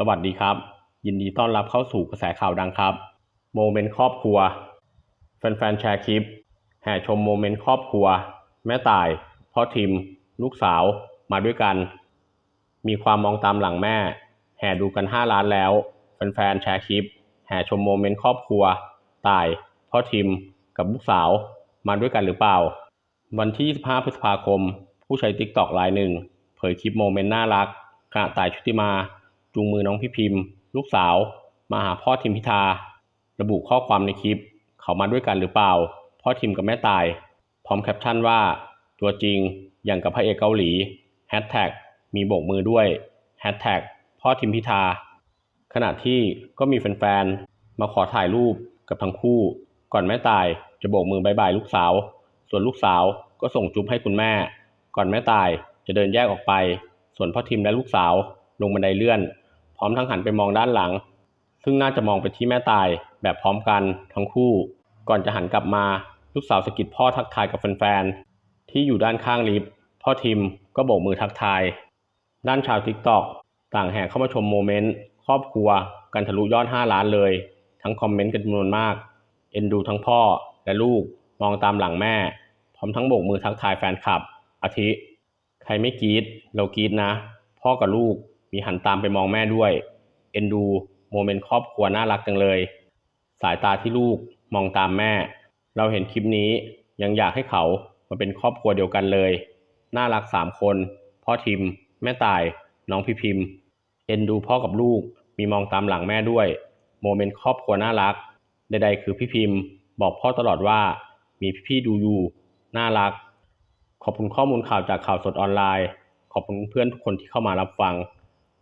สวัสดีครับ ยินดีต้อนรับเข้าสู่กระแสข่าวดังครับ โมเมนต์ครอบครัว แฟนๆแชร์คลิป แห่ชมโมเมนต์ครอบครัว แม่ต่าย พ่อทิม ลูกสาวมาด้วยกัน มีความมองตามหลังแม่ แห่ดูกัน 5 ล้านแล้ว แฟนๆแชร์คลิป แห่ชมโมเมนต์ครอบครัว ต่าย พ่อทิม กับลูกสาวมาด้วยกันหรือเปล่า วันที่ 25 พฤษภาคม ผู้ใช้ติ๊กตอกรายหนึ่ง เผยคลิปโมเมนต์น่ารักขณะต่ายชุติมา จูงมือน้องพี่พิมพ์ ลูกสาว มาหาพ่อทิมพิธา ระบุข้อความในคลิป เขามาด้วยกันหรือเปล่า พ่อทิมกับแม่ตาย พร้อมแคปชั่นว่า ตัวจริงอย่างกับพระเอกเกาหลีแฮชแท็กมีโบกมือด้วยแฮชแท็กพ่อทิมพิธา ขณะที่ก็มีแฟนๆ มาขอถ่ายรูปกับทั้งคู่ ก่อนแม่ตายจะโบกมือบายบายลูกสาว ส่วนลูกสาวก็ส่งจุ๊บให้คุณแม่ ก่อนแม่ตายจะเดินแยกออกไป ส่วนพ่อทิมและลูกสาวลงบันไดเลื่อน พร้อมทั้งหันไปมองด้านหลัง ซึ่งน่าจะมองไปที่แม่ตายแบบพร้อมกันทั้งคู่ ก่อนจะหันกลับมาลูกสาวสะกิดพ่อทักทายกับแฟนๆที่อยู่ด้านข้างลิฟต์พ่อทิมก็โบกมือทักทาย ด้านชาวทิกตอกต่างแห่เข้ามาชมโมเมนต์ครอบครัวกันทะลุยอด 5 ล้านเลย ทั้งคอมเมนต์กันจำนวนมาก เอ็นดูทั้งพ่อและลูกมองตามหลังแม่ พร้อมทั้งโบกมือทักทายแฟนคลับอาทิ ใครไม่กรีดเรากรีดนะ พ่อกับลูก มีหันตามไปมองแม่ด้วย เอ็นดูโมเมนต์ครอบครัวน่ารักจังเลย สายตาที่ลูกมองตามแม่ เราเห็นคลิปนี้ยังอยากให้เขามาเป็นครอบครัวเดียวกันเลย น่ารักสามคน พ่อทิม แม่ตาย น้องพี่พิมพ์ เอ็นดูพ่อกับลูก มีมองตามหลังแม่ด้วย โมเมนต์ครอบครัวน่ารัก ใดๆ คือพี่พิมพ์ บอกพ่อตลอดว่า มีพี่ๆดูอยู่ น่ารัก ขอบคุณข้อมูลข่าวจากข่าวสดออนไลน์ ขอบคุณเพื่อนทุกคนที่เข้ามารับฟัง